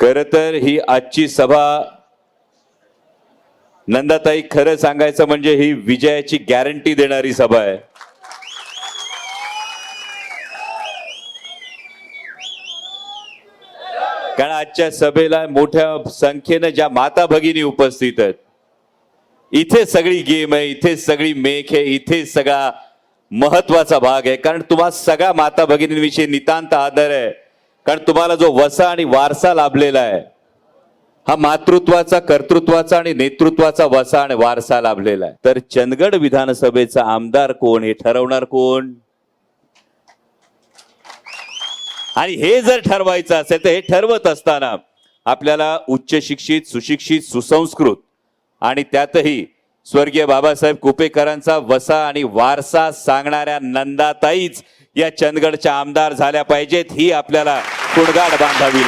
खर तर ही आजची सभा नंदाताई खरं सांगायचं म्हणजे ही विजयाची गॅरंटी देणारी सभा आहे. कारण आजच्या सभेला मोठ्या संख्येनं ज्या माता भगिनी उपस्थित आहेत इथे सगळी गेम आहे इथे सगळी मेख आहे इथे सगळा महत्त्वाचा भाग आहे. कारण तुम्हा सगळ्या माता भगिनींविषयी नितांत आदर आहे. कारण तुम्हाला जो वसा आणि वारसा लाभलेला आहे हा मातृत्वाचा कर्तृत्वाचा आणि नेतृत्वाचा वसा आणि वारसा लाभलेला आहे. तर चंदगड विधानसभेचा आमदार कोण हे ठरवणार कोण? आणि हे जर ठरवायचं असेल तर हे ठरवत असताना आपल्याला उच्च शिक्षित सुशिक्षित सुसंस्कृत आणि त्यातही स्वर्गीय बाबासाहेब कुपेकरांचा वसा आणि वारसा सांगणाऱ्या नंदाताईच या चंदगडच्या आमदार झाल्या पाहिजेत. ही आपल्याला कुणगाड बांधावी